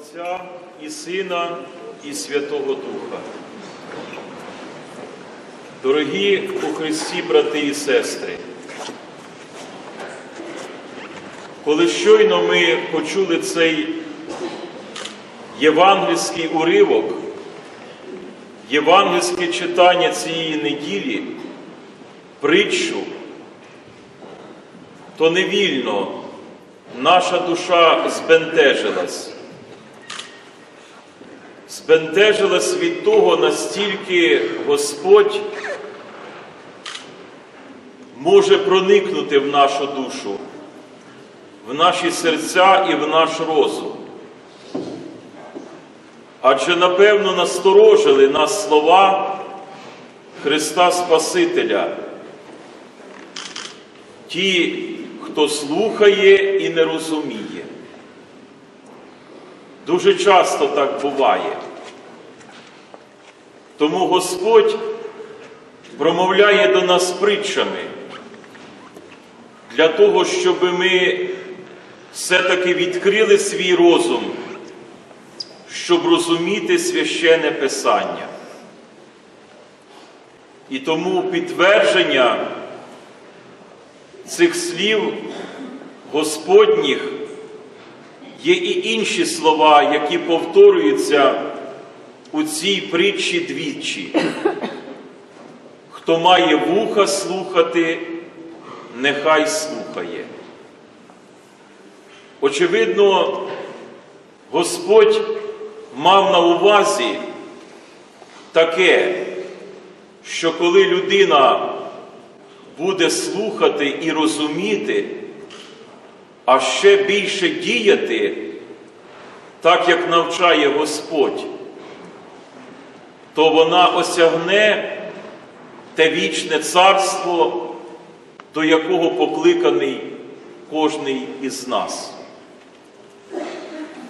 Отця і Сина, і Святого Духа. Дорогі у Христі, брати і сестри, коли щойно ми почули цей євангельський уривок, євангельське читання цієї неділі, притчу, то невільно наша душа збентежилась. Збентежилась від того, настільки Господь може проникнути в нашу душу, в наші серця і в наш розум. Адже, напевно, насторожили нас слова Христа Спасителя. Ті, хто слухає і не розуміє. Дуже часто так буває. Тому Господь промовляє до нас притчами для того, щоб ми все-таки відкрили свій розум, щоб розуміти священне Писання. І тому підтвердження цих слів Господніх є і інші слова, які повторюються у цій притчі двічі. Хто має вуха слухати, нехай слухає. Очевидно, Господь мав на увазі таке, що коли людина буде слухати і розуміти, а ще більше діяти, так як навчає Господь, то вона осягне те вічне царство, до якого покликаний кожний із нас.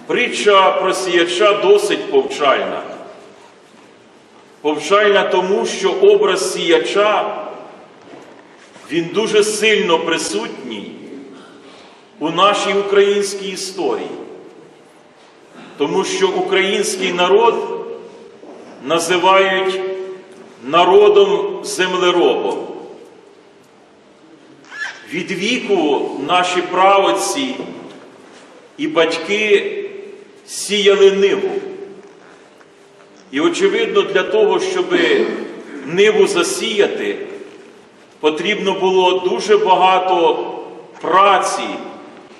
Притча про сіяча досить повчальна. Повчальна тому, що образ сіяча, він дуже сильно присутній у нашій українській історії, тому що український народ називають народом землеробом. Від віку наші правоці і батьки сіяли ниву. І, очевидно, для того, щоб ниву засіяти, потрібно було дуже багато праці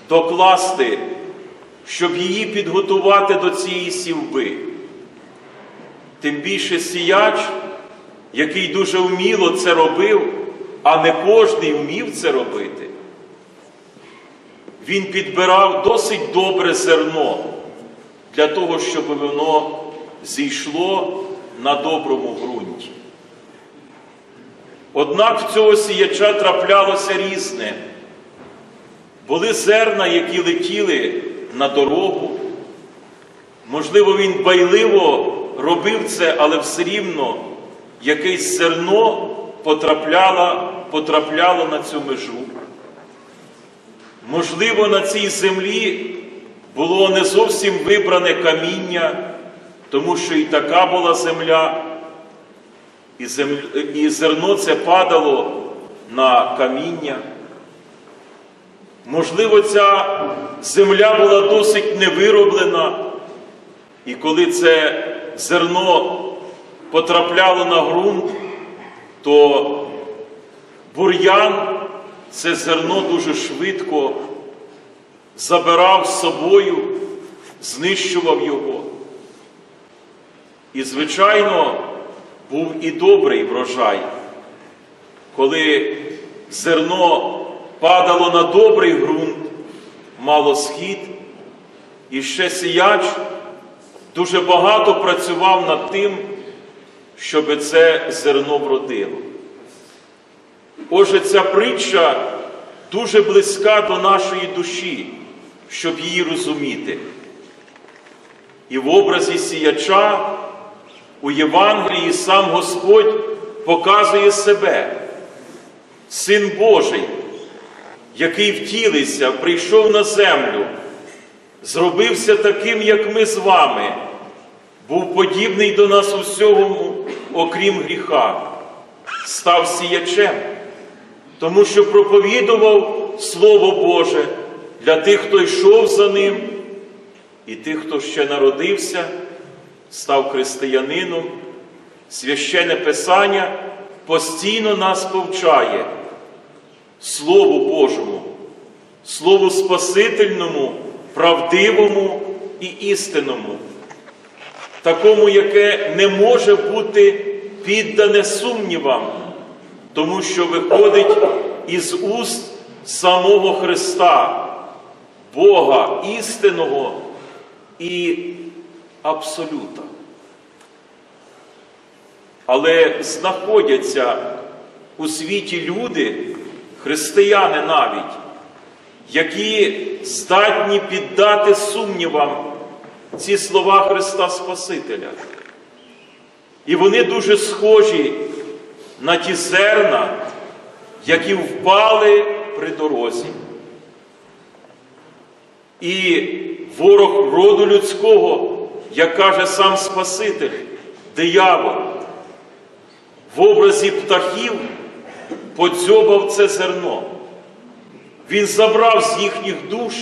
докласти, щоб її підготувати до цієї сівби. Тим більше сіяч, який дуже вміло це робив, а не кожний вмів це робити. Він підбирав досить добре зерно для того, щоб воно зійшло на доброму ґрунті. Однак в цього сіяча траплялося різне. Були зерна, які летіли на дорогу. Можливо, він байливо робив це, але все рівно якесь зерно потрапляло, потрапляло на цю межу. Можливо, на цій землі було не зовсім вибране каміння, тому що і така була земля, і, земля, і зерно це падало на каміння. Можливо, ця земля була досить невироблена, і коли це зерно потрапляло на ґрунт, то бур'ян це зерно дуже швидко забирав з собою, знищував його. І, звичайно, був і добрий врожай, коли зерно падало на добрий ґрунт, мало схід, і ще сіяч дуже багато працював над тим, щоб це зерно вродило. Отже, ця притча дуже близька до нашої душі, щоб її розуміти. І в образі сіяча у Євангелії сам Господь показує себе, Син Божий, який втілився, прийшов на землю, зробився таким, як ми з вами, був подібний до нас у всьому, окрім гріха, став сіячем, тому що проповідував Слово Боже для тих, хто йшов за ним, і тих, хто ще народився, став християнином. Священне Писання постійно нас повчає Слову Божому, Слову Спасительному, правдивому і істинному, такому, яке не може бути піддане сумнівам, тому що виходить із уст самого Христа, Бога істинного і абсолюта. Але знаходяться у світі люди, християни навіть, які здатні піддати сумнівам ці слова Христа Спасителя. І вони дуже схожі на ті зерна, які впали при дорозі. І ворог роду людського, як каже сам Спаситель, диявол, в образі птахів подзьобав це зерно. Він забрав з їхніх душ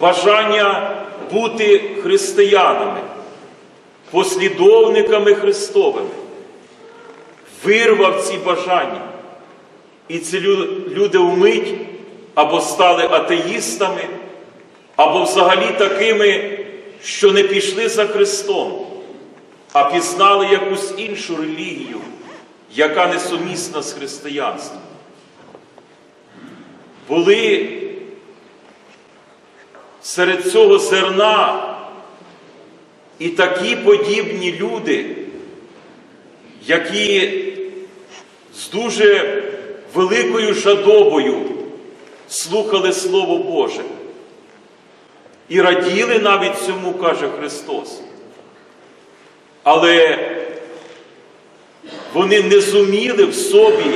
бажання бути християнами, послідовниками Христовими, вирвав ці бажання. І ці люди вмить або стали атеїстами, або взагалі такими, що не пішли за Христом, а пізнали якусь іншу релігію, яка несумісна з християнством. Були серед цього зерна і такі подібні люди, які з дуже великою жадобою слухали Слово Боже. І раділи навіть цьому, каже Христос. Але вони не зуміли в собі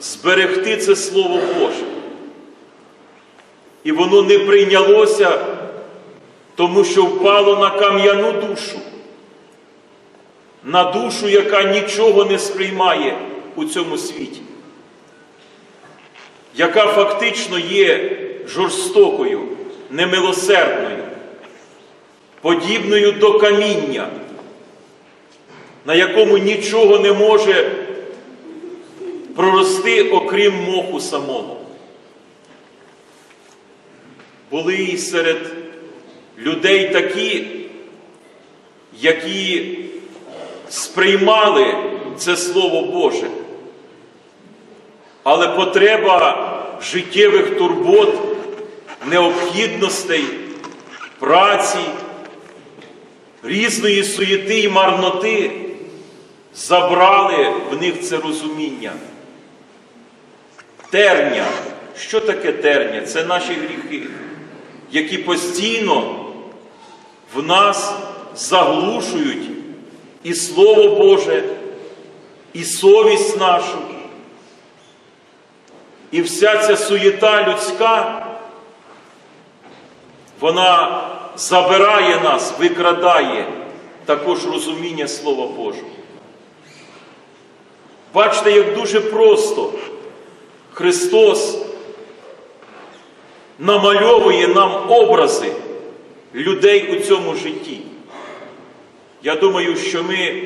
зберегти це Слово Боже. І воно не прийнялося, тому що впало на кам'яну душу, на душу, яка нічого не сприймає у цьому світі, яка фактично є жорстокою, немилосердною, подібною до каміння, на якому нічого не може прорости, окрім моху самого. Були і серед людей такі, які сприймали це Слово Боже. Але потреба життєвих турбот, необхідностей, праці, різної суєти і марноти забрали в них це розуміння. Терня. Що таке терня? Це наші гріхи, які постійно в нас заглушують і Слово Боже, і совість нашу. І вся ця суєта людська, вона забирає нас, викрадає також розуміння Слова Божого. Бачите, як дуже просто Христос намальовує нам образи людей у цьому житті. Я думаю, що ми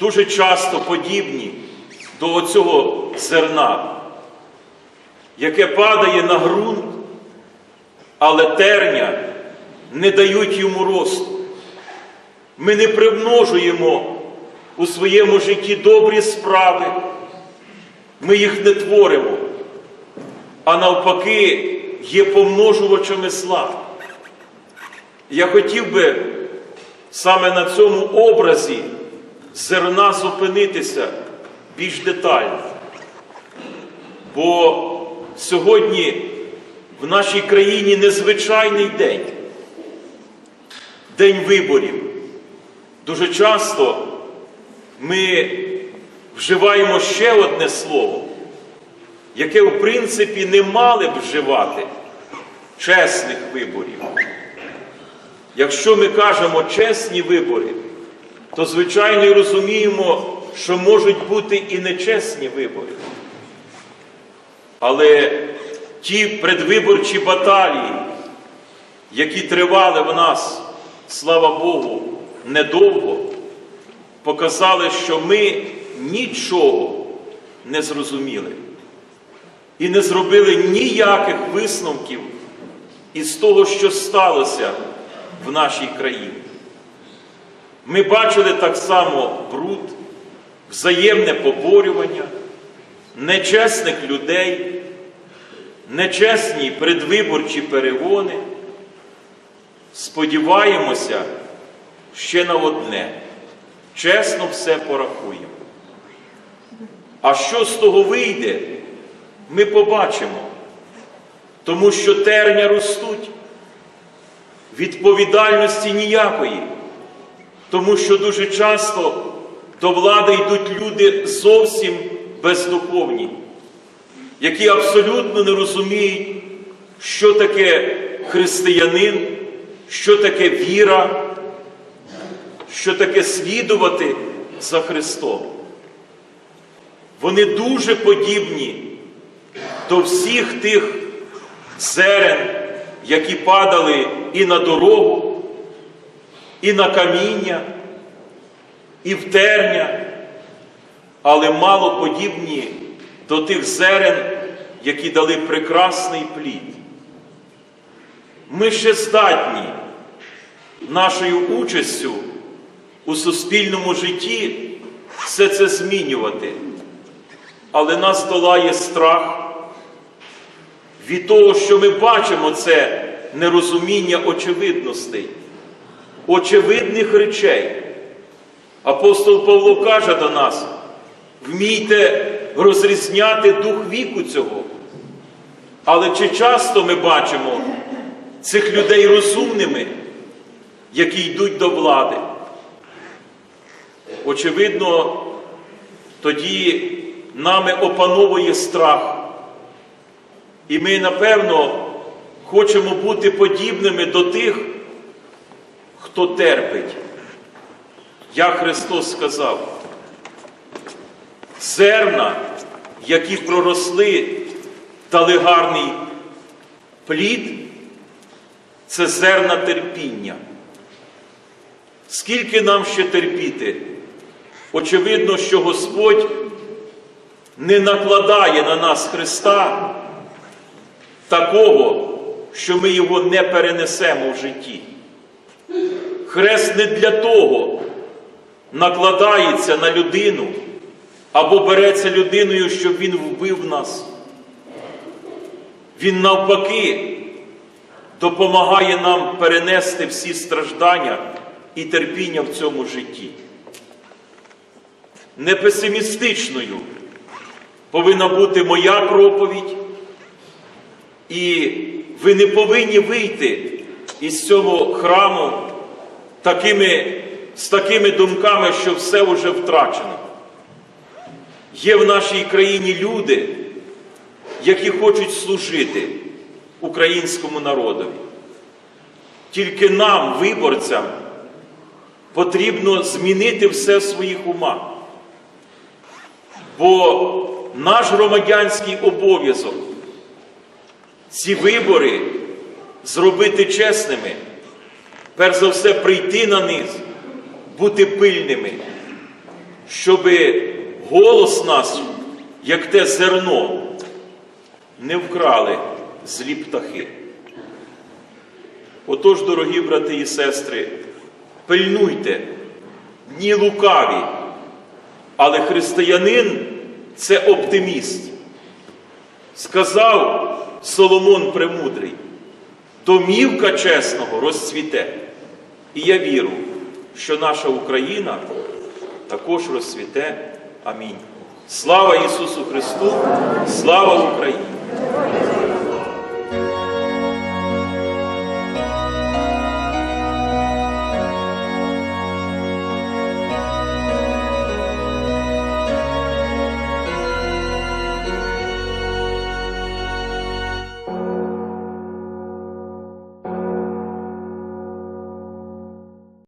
дуже часто подібні до оцього зерна, яке падає на ґрунт, але терня не дають йому росту. Ми не примножуємо у своєму житті добрі справи, ми їх не творимо, а навпаки, є помножувачами зла. Я хотів би саме на цьому образі зерна зупинитися більш детально. Бо сьогодні в нашій країні незвичайний день, день виборів. Дуже часто ми вживаємо ще одне слово, яке в принципі не мали б вживати чесних виборів. Якщо ми кажемо чесні вибори, то звичайно і розуміємо, що можуть бути і нечесні вибори. Але ті предвиборчі баталії, які тривали в нас, слава Богу, недовго, показали, що ми нічого не зрозуміли і не зробили ніяких висновків із того, що сталося в нашій країні. Ми бачили так само бруд, взаємне поборювання, нечесних людей, нечесні предвиборчі перегони. Сподіваємося ще на одне. Чесно все порахуємо. А що з того вийде, ми побачимо. Тому що терня ростуть, відповідальності ніякої. Тому що дуже часто до влади йдуть люди зовсім бездуховні, які абсолютно не розуміють, що таке християнин, що таке віра, що таке слідувати за Христом. Вони дуже подібні до всіх тих зерен, які падали і на дорогу, і на каміння, і в терня, але мало подібні до тих зерен, які дали прекрасний плід. Ми ще здатні нашою участю у суспільному житті все це змінювати, але нас долає страх від того, що ми бачимо це нерозуміння очевидностей, очевидних речей. Апостол Павло каже до нас: вмійте розрізняти дух віку цього. Але чи часто ми бачимо цих людей розумними, які йдуть до влади? Очевидно, тоді нами опановує страх. І ми, напевно, хочемо бути подібними до тих, хто терпить. Як Христос сказав, зерна, які проросли, дали гарний плід, це зерна терпіння. Скільки нам ще терпіти? Очевидно, що Господь не накладає на нас Христа такого, що ми його не перенесемо в житті. Хрест не для того накладається на людину або береться людиною, щоб він вбив нас. Він навпаки допомагає нам перенести всі страждання і терпіння в цьому житті. Не песимістичною повинна бути моя проповідь, і ви не повинні вийти із цього храму такими, з такими думками, що все вже втрачено. Є в нашій країні люди, які хочуть служити українському народові. Тільки нам, виборцям, потрібно змінити все в своїх умах. Бо наш громадянський обов'язок ці вибори зробити чесними, перш за все прийти на низ, бути пильними, щоб голос нас, як те зерно, не вкрали злі птахи. Отож, дорогі брати і сестри, пильнуйте, дні лукаві, але християнин це оптиміст. Сказав Соломон Премудрий, домівка чесного розцвіте. І я вірю, що наша Україна також розцвіте. Амінь. Слава Ісусу Христу! Слава Україні!